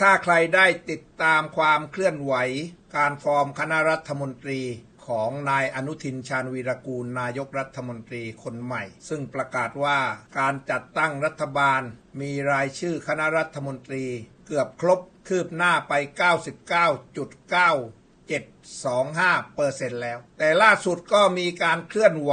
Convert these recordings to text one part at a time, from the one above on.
ถ้าใครได้ติดตามความเคลื่อนไหว การฟอร์มคณะรัฐมนตรีของนายอนุทินชาญวีรกูลนายกรัฐมนตรีคนใหม่ ซึ่งประกาศว่าการจัดตั้งรัฐบาล มีรายชื่อคณะรัฐมนตรี เกือบครบคืบหน้าไป 99.9 725เปอร์เซ็นต์แล้ว แต่ล่าสุดก็มีการเคลื่อนไหว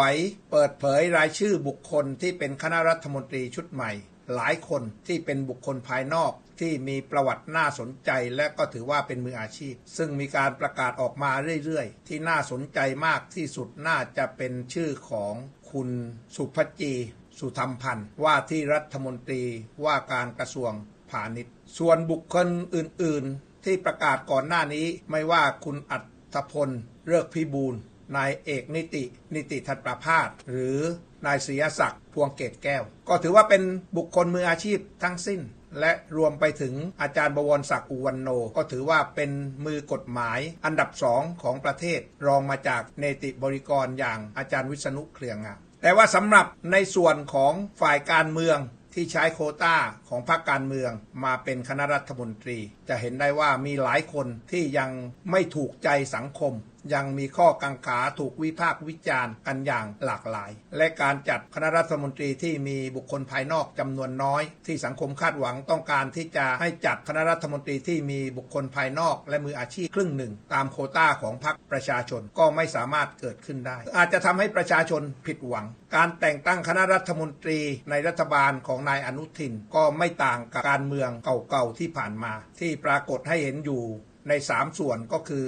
เปิดเผยรายชื่อบุคคลที่เป็นคณะรัฐมนตรีชุดใหม่ หลายคนที่เป็นบุคคลภายนอกที่มีประวัติน่าสนใจและก็ถือว่าเป็นมืออาชีพ ซึ่งมีการประกาศออกมาเรื่อยๆ ที่น่าสนใจมากที่สุดน่าจะเป็นชื่อของคุณสุภจีสุธรรมพันธ์ว่าที่รัฐมนตรีว่าการกระทรวงพาณิชย์ ส่วนบุคคลอื่นๆ ที่ประกาศก่อนหน้านี้ไม่ว่าคุณอัธพลเลิกพิบูล นายเอกนิติ นิติทัตประพาสหรือนายศรียศักดิ์พวงเกตแก้ว ก็ถือว่าเป็นบุคคลมืออาชีพทั้งสิ้น และรวมไปถึงอาจารย์บวรศักดิ์อุวันโน ก็ถือว่าเป็นมือกฎหมายอันดับสองของประเทศ รองมาจากเนติบริกรอย่างอาจารย์วิษณุเครืองามแต่ว่าสำหรับในส่วนของฝ่ายการเมืองที่ใช้โคต้าของพรรคการเมืองมาเป็นคณะรัฐมนตรี จะเห็นได้ว่ามีหลายคนที่ยังไม่ถูกใจสังคม ยังมีข้อกังขาถูกวิพากษ์วิจารณ์กันอย่างหลากหลาย และการจัดคณะรัฐมนตรีที่มีบุคคลภายนอกจำนวนน้อย ที่สังคมคาดหวังต้องการที่จะให้จัดคณะรัฐมนตรีที่มีบุคคลภายนอกและมืออาชีพครึ่งหนึ่ง ตามโคต้าของพรรคประชาชนก็ไม่สามารถเกิดขึ้นได้ อาจจะทำให้ประชาชนผิดหวัง การแต่งตั้งคณะรัฐมนตรีในรัฐบาลของนายอนุทินก็ไม่ต่างกับการเมืองเก่าๆที่ผ่านมา ที่ปรากฏให้เห็นอยู่ใน 3 ส่วนก็คือ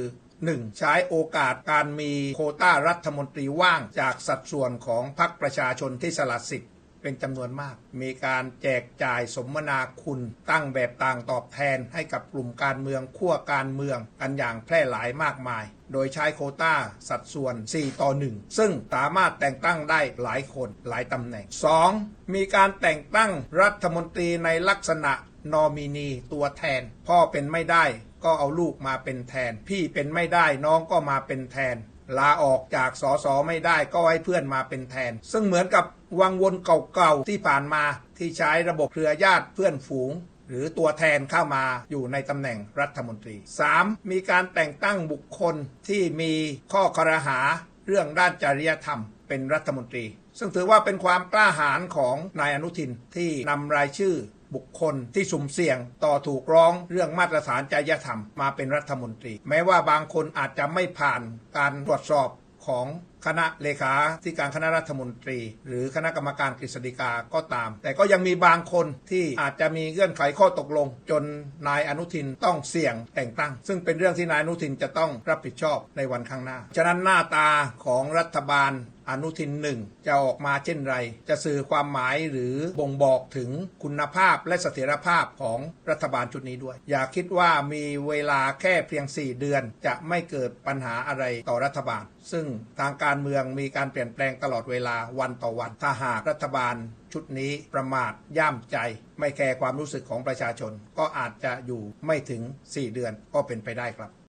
1. ใช้โอกาสการมีโคต้ารัฐมนตรีว่างจากสัดส่วนของพรรคประชาชนที่สละสิทธิ์เป็นจำนวนมาก มีการแจกจ่ายสมนาคุณตั้งแบบต่างตอบแทนให้กับกลุ่มการเมืองขั้วการเมืองกันอย่างแพร่หลายมากมาย โดยใช้โคต้าสัดส่วน 4 ต่อ 1 ซึ่งสามารถแต่งตั้งได้หลายคนหลายตำแหน่ง 2. มีการแต่งตั้งรัฐมนตรีในลักษณะนอมินีตัวแทน พ่อเป็นไม่ได้ ก็เอาลูกมาเป็นแทน พี่เป็นไม่ได้น้องก็มาเป็นแทน ลาออกจากสอสอไม่ได้ก็ให้เพื่อนมาเป็นแทน ซึ่งเหมือนกับวังวนเก่าๆที่ผ่านมาที่ใช้ระบบเครือญาติเพื่อนฝูงหรือตัวแทนเข้ามาอยู่ในตำแหน่งรัฐมนตรี 3. มีการแต่งตั้งบุคคลที่มีข้อครหาเรื่องด้านจริยธรรมเป็นรัฐมนตรี ซึ่งถือว่าเป็นความกล้าหาญของนายอนุทินที่นำรายชื่อ บุคคลที่สุ่มเสี่ยงต่อถูกร้องเรื่องมาตรฐานจริยธรรมมาเป็นรัฐมนตรี แม้ว่าบางคนอาจจะไม่ผ่านการตรวจสอบของคณะเลขาที่การคณะรัฐมนตรี หรือคณะกรรมการกฤษฎีกาก็ตาม แต่ก็ยังมีบางคนที่อาจจะมีเงื่อนไขข้อตกลง จนนายอนุทินต้องเสี่ยงแต่งตั้ง ซึ่งเป็นเรื่องที่นายอนุทินจะต้องรับผิดชอบในวันข้างหน้า ฉะนั้นหน้าตาของรัฐบาล อนุทินหนึ่งจะออกมาเช่นไร จะสื่อความหมายหรือบ่งบอกถึงคุณภาพและเสถียรภาพของรัฐบาลชุดนี้ด้วย อย่าคิดว่ามีเวลาแค่เพียง 4 เดือน จะไม่เกิดปัญหาอะไรต่อรัฐบาล ซึ่งทางการเมืองมีการเปลี่ยนแปลงตลอดเวลาวันต่อวัน ถ้าหากรัฐบาลชุดนี้ประมาทย่ามใจ ไม่แคร์ความรู้สึกของประชาชน ก็อาจจะอยู่ไม่ถึง 4 เดือนก็เป็นไปได้ครับ